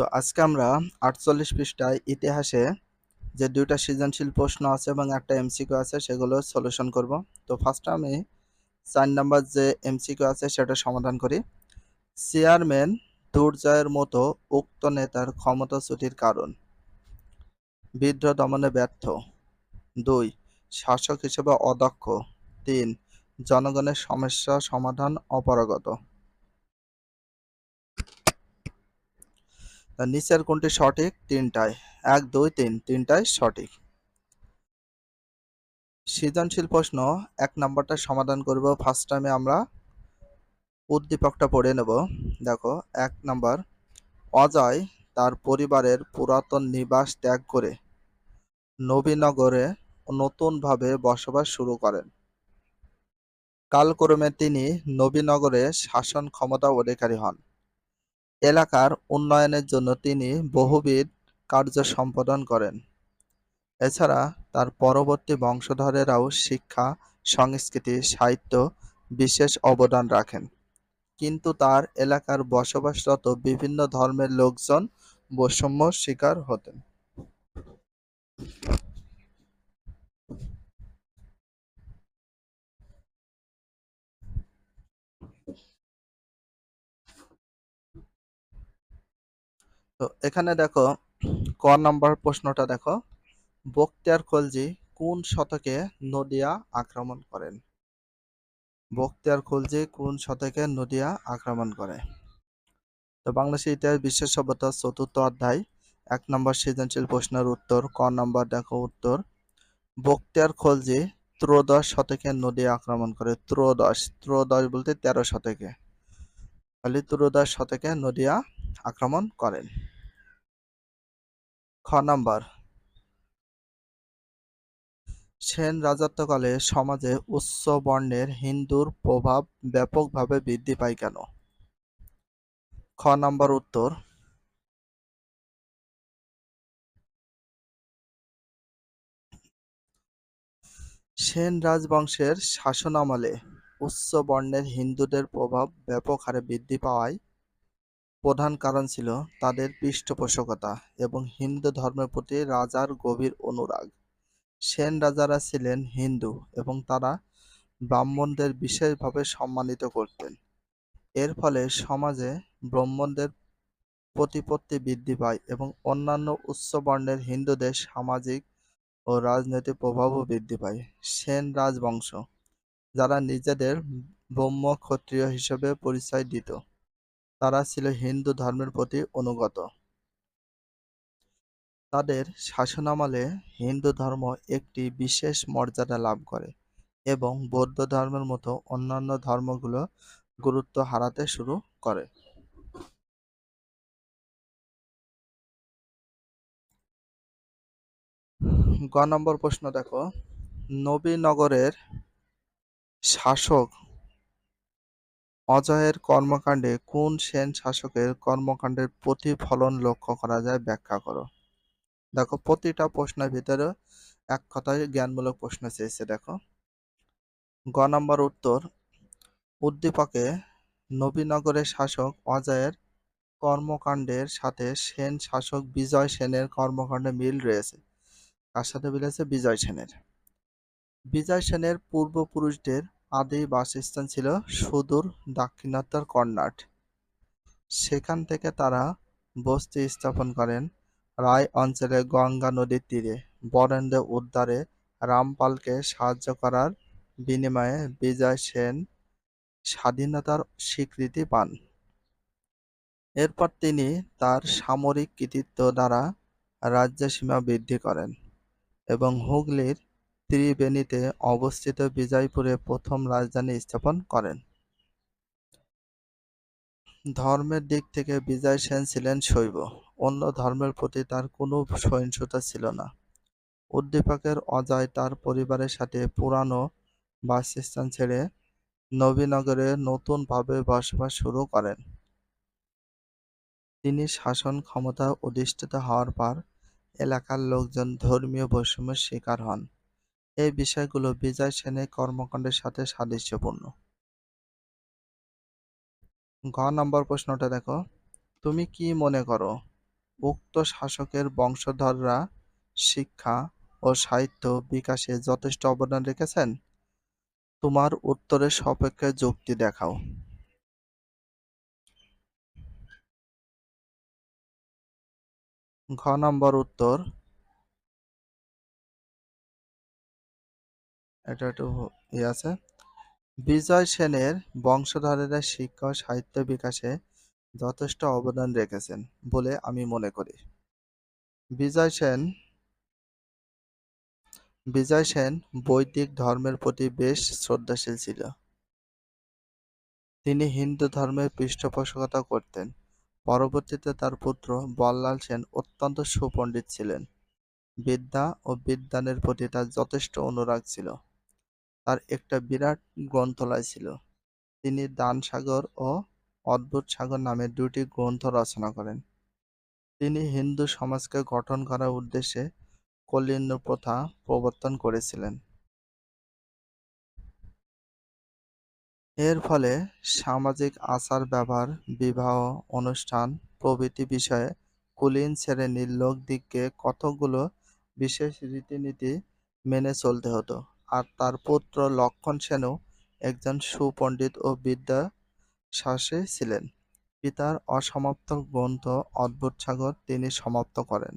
তো আজকে আমরা আটচল্লিশ পৃষ্ঠায় ইতিহাসে যে দুইটা সৃজনশীল প্রশ্ন আছে এবং একটা এমসিকিউ আছে, সেগুলো সলিউশন করব। তো ফার্স্টে আমি চার নাম্বার যে এমসিকিউ আছে, সেটা সমাধান করি। চেয়ারম্যান দুর্জয়ের মতো উক্ত নেতার ক্ষমতাচ্যুতির কারণ। বিদ্রোহ দমনে ব্যর্থ। দুই, শাসক হিসেবে অদক্ষ। তিন, জনগণের সমস্যা সমাধান অপারগত। নিচের কোনটি সঠিক? তিনটায়। এক, দুই, তিন। তিনটাই সঠিক। সৃজনশীল প্রশ্ন। এক নাম্বারটা সমাধান করব। ফার্স্ট টাইমে আমরা উদ্দীপকটা পড়ে নেব। দেখো, এক নাম্বার। অজয় তার পরিবারের পুরাতন নিবাস ত্যাগ করে নবীনগরে নতুনভাবে বসবাস শুরু করেন। কালক্রমে তিনি নবীনগরে শাসন ক্ষমতা অধিকারী হন। এলাকার উন্নয়নের জন্য তিনি বহুবিধ কার্য সম্পাদন করেন। এছাড়া তার পরবর্তী বংশধরেরাও শিক্ষা, সংস্কৃতি, সাহিত্য বিশেষ অবদান রাখেন। কিন্তু তার এলাকার বসবাসরত বিভিন্ন ধর্মের লোকজন বৈষম্য শিকার হতেন। তো এখানে দেখো, ক নাম্বার প্রশ্নটা দেখো। বক্তিয়ার খলজি কোন শতকে নদিয়া আক্রমণ করেন? বক্তিয়ার খলজি কোন শতকে নদিয়া আক্রমণ করে? তো বাংলাদেশের ইতিহাস বিশ্ব সভ্যতা চতুর্থ অধ্যায়, এক নম্বর সৃজনশীল প্রশ্নের উত্তর, ক নম্বর দেখো উত্তর। বক্তিয়ার খলজি ত্রয়োদশ শতকে নদিয়া আক্রমণ করে। ত্রয়োদশ ত্রয়োদশ বলতে তেরো শতকে। তাহলে ত্রয়োদশ শতকে নদিয়া আক্রমণ করেন। নাম্বার। সেন রাজত্বকালে সমাজে উচ্চ বর্ণের হিন্দুর প্রভাব ব্যাপকভাবে বৃদ্ধি পায় কেন? খ নাম্বার উত্তর। সেন রাজবংশের শাসনামলে উচ্চ বর্ণের হিন্দুদের প্রভাব ব্যাপক হারে বৃদ্ধি পাওয়ায় প্রধান কারণ ছিল তাদের পৃষ্ঠপোষকতা এবং হিন্দু ধর্মের প্রতি রাজার গভীর অনুরাগ। সেন রাজারা ছিলেন হিন্দু এবং তারা ব্রাহ্মণদের বিশেষভাবে সম্মানিত করতেন। এর ফলে সমাজে ব্রাহ্মণদের প্রতিপত্তি বৃদ্ধি পায় এবং অন্যান্য উচ্চ বর্ণের হিন্দুদের সামাজিক ও রাজনৈতিক প্রভাবও বৃদ্ধি পায়। সেন রাজবংশ, যারা নিজেদের ব্রহ্ম ক্ষত্রিয় হিসেবে পরিচয় দিত। তারা ছিল হিন্দু ধর্মের প্রতি অনুগত। তাদের শাসনামলে হিন্দু ধর্ম একটি বিশেষ মর্যাদা লাভ করে এবং বৌদ্ধ ধর্মের মতো অন্যান্য ধর্মগুলো গুরুত্ব হারাতে শুরু করে। গ নম্বর প্রশ্ন দেখো। নবীনগরের শাসক অজয়ের কর্মকাণ্ডে কোন সেন শাসকের কর্মকাণ্ডের প্রতিফলন লক্ষ্য করা যায় ব্যাখ্যা করো। দেখো, প্রতিটা প্রশ্নের ভিতরে এক কথায় জ্ঞানমূলক প্রশ্ন চেয়েছে, দেখো। গ নম্বর উত্তর, উদ্দীপকে নবীনগরের শাসক অজয়ের কর্মকাণ্ডের সাথে সেন শাসক বিজয় সেনের কর্মকাণ্ডে মিল রয়েছে। কার সাথে মিলেছে? বিজয় সেনের। বিজয় সেনের পূর্বপুরুষদের আদি বাসস্থান ছিল সুদূর দাক্ষিণাত্যের কর্ণাট। সেখান থেকে তারা বস্তি স্থাপন করেন। রায় অঞ্চলে গঙ্গা নদীর তীরে, বরেন্দ্র উদ্ধারে রামপালকে সাহায্য করার বিনিময়ে বিজয় সেন স্বাধীনতার স্বীকৃতি পান। এরপর তিনি তার সামরিক কৃতিত্ব দ্বারা রাজ্যের সীমা বৃদ্ধি করেন এবং হুগলির ত্রিবেণীতে অবস্থিত বিজয়পুরে প্রথম রাজধানী স্থাপন করেন। ধর্মের দিক থেকে বিজয় সেন ছিলেন শৈব, অন্য ধর্মের প্রতি তার কোনো সহিংসতা ছিল না। উদ্দীপকের অজয় তার পরিবারের সাথে পুরানো বাসস্থান ছেড়ে নবীনগরে নতুনভাবে বসবাস শুরু করেন। তিনি শাসন ক্ষমতা অধিষ্ঠিত হওয়ার পর এলাকার লোকজন ধর্মীয় বৈষম্যের শিকার হন। এই বিষয়গুলো বিজয় সেনের কর্মকাণ্ডের সাথে সাদৃশ্যপূর্ণ। ঘ নম্বর প্রশ্নটা দেখো। তুমি কি মনে করো, উক্ত শাসকের বংশধররা শিক্ষা ও সাহিত্য বিকাশে যথেষ্ট অবদান রেখেছেন? তোমার উত্তরের সপক্ষে যুক্তি দেখাও। ঘ নম্বর উত্তর এটা একটু ইয়ে আছে। বিজয় সেনের বংশধরেরা শিক্ষা ও সাহিত্য বিকাশে যথেষ্ট অবদান রেখেছেন বলে আমি মনে করি। বিজয় সেন বিজয় সেন বৈদিক ধর্মের প্রতি বেশ শ্রদ্ধাশীল ছিল। তিনি হিন্দু ধর্মের পৃষ্ঠপোষকতা করতেন। পরবর্তীতে তার পুত্র বল্লাল সেন অত্যন্ত সুপণ্ডিত ছিলেন। বিদ্যা ও বিদ্বানের প্রতি তার যথেষ্ট অনুরাগ ছিল। তার একটা বিরাট গ্রন্থলয় ছিল। তিনি দান সাগর ও অদ্ভুত সাগর নামে দুটি গ্রন্থ রচনা করেন। তিনি হিন্দু সমাজকে গঠন করার উদ্দেশ্যে কলিন্য প্রথা প্রবর্তন করেছিলেন। এর ফলে সামাজিক আচার, ব্যবহার, বিবাহ অনুষ্ঠান, প্রভৃতি বিষয়ে কুলীন শ্রেণির লোকদিগকে কতগুলো বিশেষ রীতিনীতি মেনে চলতে হতো? আর তার পুত্র লক্ষণ সেনও একজন সুপণ্ডিত ও বিদ্যাশাসী ছিলেন। পিতার অসমাপ্ত গ্রন্থ অদ্ভুত সাগর তিনি সমাপ্ত করেন।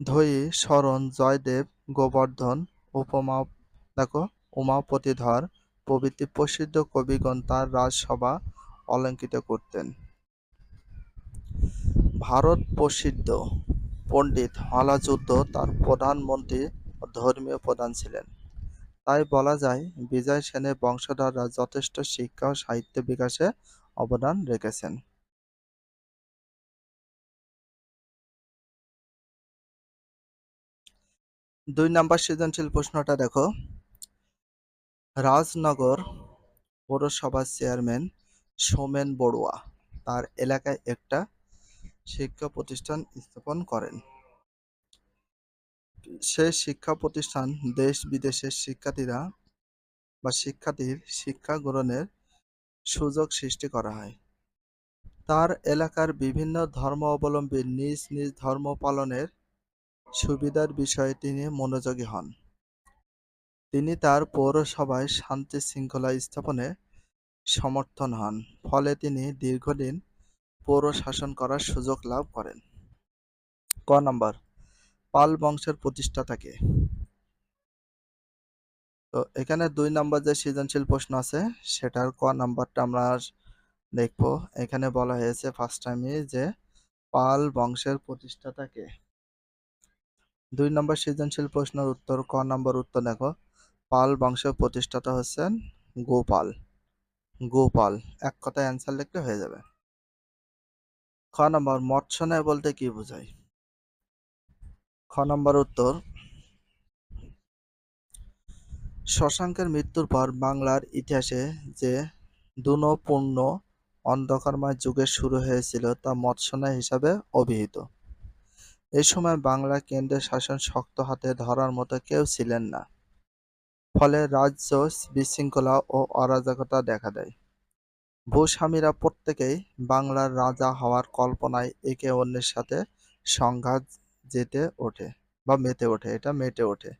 ধয়ী, শরণ, জয়দেব, গোবর্ধন, উপমা, দেখো, উমাপতিধর প্রভৃতি প্রসিদ্ধ কবিগণ তার রাজসভা অলঙ্কিত করতেন। ভারত প্রসিদ্ধ পণ্ডিত হলাযুদ্ধ তার প্রধানমন্ত্রী ধর্মীয় প্রধান ছিলেন। তাই বলা যায়, বিজয় সেনের বংশধররা যথেষ্ট শিক্ষা ও সাহিত্য বিকাশে অবদান রেখেছেন। দুই নাম্বার সৃজনশীল প্রশ্নটা দেখো। রাজনগর পৌরসভার চেয়ারম্যান সোমেন বড়ুয়া তার এলাকায় একটা শিক্ষা প্রতিষ্ঠান স্থাপন করেন। সেই শিক্ষা প্রতিষ্ঠান দেশ বিদেশের শিক্ষার্থীরা বা শিক্ষার্থীর শিক্ষা গ্রহণের সুযোগ সৃষ্টি করা হয়। তার এলাকার বিভিন্ন ধর্ম অবলম্বী নিজ নিজ ধর্ম পালনের সুবিধার বিষয়ে তিনি মনোযোগী হন। তিনি তার পৌরসভায় শান্তি শৃঙ্খলা স্থাপনে সমর্থন হন, ফলে তিনি দীর্ঘদিন পৌর শাসন করার সুযোগ লাভ করেন। ক নম্বর পাল বংশের প্রতিষ্ঠাতাকে তো এখানে দুই নম্বর যে সৃজনশীল প্রশ্ন আছে, সেটার ক নাম্বারটা আমরা দেখব। এখানে বলা হয়েছে ফার্স্ট টাইমে যে পাল বংশের প্রতিষ্ঠাতাকে দুই নম্বর সৃজনশীল প্রশ্নের উত্তর, ক নম্বর উত্তর দেখো। পাল বংশের প্রতিষ্ঠাতা হচ্ছেন গোপাল। গোপাল, এক কথায় অ্যান্সার লিখলে হয়ে যাবে। খ নম্বর মৎস্যনয় বলতে কি বোঝায়? খ নম্বর উত্তর। শশাঙ্কের মৃত্যুর পর বাংলার ইতিহাসে যে দুনপূর্ণ অন্ধকারময় যুগের শুরু হয়েছিল তা মৎস্যনয় হিসাবে অভিহিত। এই সময় বাংলা কেন্দ্রের শাসন শক্ত হাতে ধরার মতো কেউ ছিলেন না। ফলে রাজ্য বিশৃঙ্খলা ও অরাজকতা দেখা দেয়। ভূস্বামীরা প্রত্যেকেই বাংলার রাজা হওয়ার কল্পনায় একে অন্যের সাথে সংঘাত যেতে ওঠে বা মেতে ওঠে, এটা মেটে ওঠে।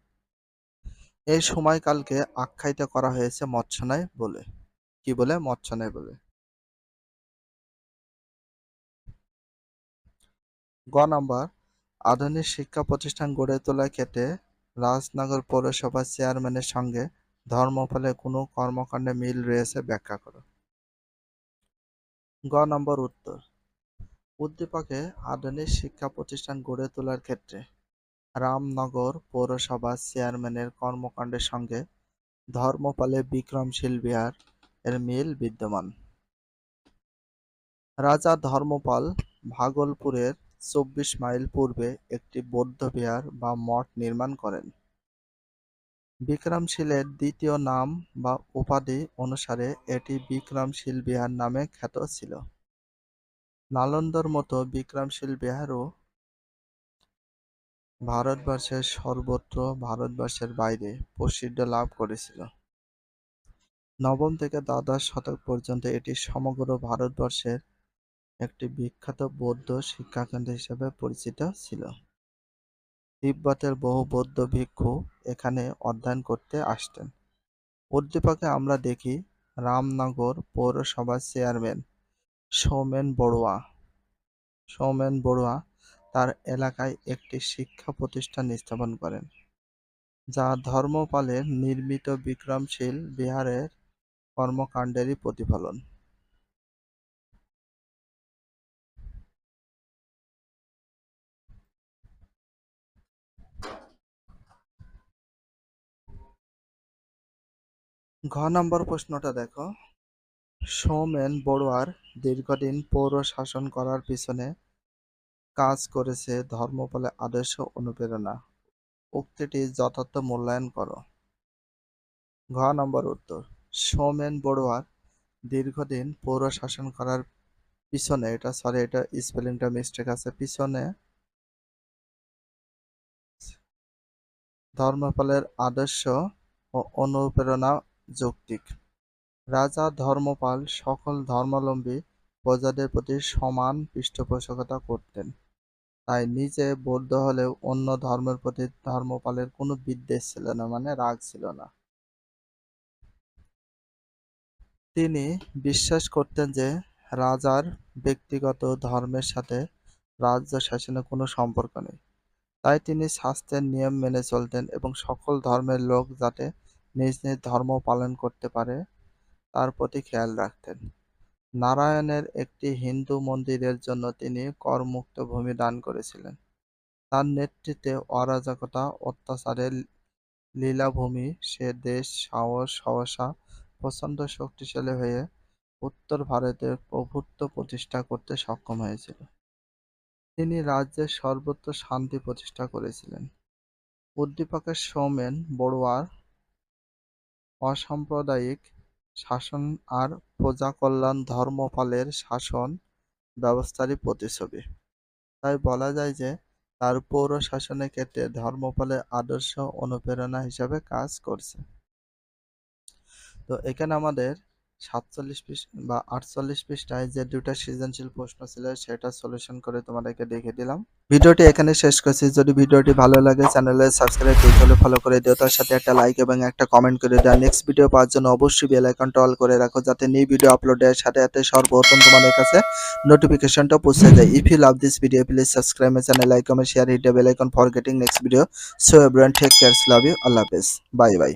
এই সময়কালকে আখ্যায়িত করা হয়েছে মৎস্যনয় বলে। কি বলে? মৎস্যনয় বলে। গ নাম্বার, আধুনিক শিক্ষা প্রতিষ্ঠান গড়ে তোলার ক্ষেত্রে রাজনগর পৌরসভার চেয়ারম্যানের সঙ্গে ধর্মফলে কোনো কর্মকাণ্ডে মিল রয়েছে ব্যাখ্যা করো। গ নম্বর উত্তর উদ্দীপকে আধুনিক শিক্ষা প্রতিষ্ঠান গড়ে তোলার ক্ষেত্রে রামনগর পৌরসভার চেয়ারম্যানের কর্মকাণ্ডের সঙ্গে ধর্মপালে বিক্রমশীল বিহার এর মিল বিদ্যমান। রাজা ধর্মপাল ভাগলপুরের চব্বিশ মাইল পূর্বে একটি বৌদ্ধ বিহার বা মঠ নির্মাণ করেন। বিক্রমশীলের দ্বিতীয় নাম বা উপাধি অনুসারে এটি বিক্রমশীল বিহার নামে খ্যাত ছিল। নালন্দার মতো বিক্রমশীল বিহারও ভারতবর্ষের সর্বত্র ভারতবর্ষের বাইরে প্রসিদ্ধ লাভ করেছিল নবম থেকে দ্বাদশ শতক পর্যন্ত এটি সমগ্র ভারতবর্ষের একটি বিখ্যাত বৌদ্ধ শিক্ষাকেন্দ্র হিসেবে পরিচিত ছিল। তিব্বতের বহু বৌদ্ধ ভিক্ষু এখানে অধ্যয়ন করতে আসতেন। উদ্দীপকে আমরা দেখি রামনগর পৌরসভার চেয়ারম্যান সৌমেন বড়ুয়া সৌমেন বড়ুয়া তার এলাকায় একটি শিক্ষা প্রতিষ্ঠান স্থাপন করেন, যা ধর্মপালের নির্মিত বিক্রমশীল বিহারের কর্মকাণ্ডেরই প্রতিফলন। ঘ নম্বর প্রশ্নটা দেখো সৌমেন বড়ুয়ার দীর্ঘদিন পৌর শাসন করার পিছনে কাজ করেছে ধর্মপালে আদর্শ অনুপ্রেরণা। উক্তিটি যথার্থ মূল্যায়ন করো। ঘ নম্বর উত্তর। সৌমেন বড়ুয়ার দীর্ঘদিন পৌর শাসন করার পিছনে, এটা সরি এটা স্পেলিংটা মিস্টেক আছে, পিছনে ধর্মপালের আদর্শ ও অনুপ্রেরণা যৌক্তিক। রাজা, ধর্মপাল সকল ধর্মাবলম্বী প্রজাদের প্রতি সমান পৃষ্ঠপোষকতা করতেন। তাই নিজে বৌদ্ধ হলেও অন্য ধর্মের প্রতি ধর্মপালের কোনো বিদ্বেষ ছিল না মানে রাগ ছিল না। তিনি বিশ্বাস করতেন যে রাজার ব্যক্তিগত ধর্মের সাথে রাজ্য শাসনের কোনো সম্পর্ক নেই। তাই তিনি শাস্ত্রের নিয়ম মেনে চলতেন এবং সকল ধর্মের লোক যাতে নিজ নিজ ধর্ম পালন করতে পারে তার প্রতি খেয়াল রাখতেন। নারায়ণের একটি হিন্দু মন্দিরের জন্য তিনি করমুক্ত ভূমি দান করেছিলেন। তার নেতৃত্বে অরাজকতা, অত্যাচারের লীলাভূমি, সে দেশ সাহস, সহসা, প্রচণ্ড শক্তিশালী হয়ে উত্তর ভারতের প্রভুত্ব প্রতিষ্ঠা করতে সক্ষম হয়েছিল। তিনি রাজ্যের সর্বত্র শান্তি প্রতিষ্ঠা করেছিলেন। উদ্দীপকের সৌমেন বড়ুয়ার অসাম্প্রদায়িক শাসন আর প্রজাকল্যাণ ধর্মপালের শাসন ব্যবস্থারই প্রতিছবি তাই বলা যায় যে, তার পৌর শাসনের ক্ষেত্রে ধর্মপালের আদর্শ অনুপ্রেরণা হিসাবে কাজ করছে। তো এখানে আমাদের সাতচল্লিশ পৃষ্ঠা বা আটচল্লিশ পৃষ্ঠায় যে দুটা সৃজনশীল প্রশ্ন ছিল সেটা সলিউশন করে তোমাদেরকে দেখে দিলাম। ভিডিওটি এখানে শেষ করছি। যদি ভিডিওটি ভালো লাগে চ্যানেলে সাবস্ক্রাইব হলে ফলো করে দিও। তার সাথে একটা লাইক এবং একটা কমেন্ট করে দেওয়া নেক্সট ভিডিও পাওয়ার জন্য অবশ্যই বেল আইকনটা অল করে রাখো যাতে নিউ ভিডিও আপলোডের সাথে সাথে সর্বপ্রথম তোমাদের কাছে নোটিফিকেশনটা পৌঁছে যায়। If you love this video please subscribe my channel like comment share hit bell icon for getting next video so everyone take cares love you আল্লাহ হাফেজ। Bye bye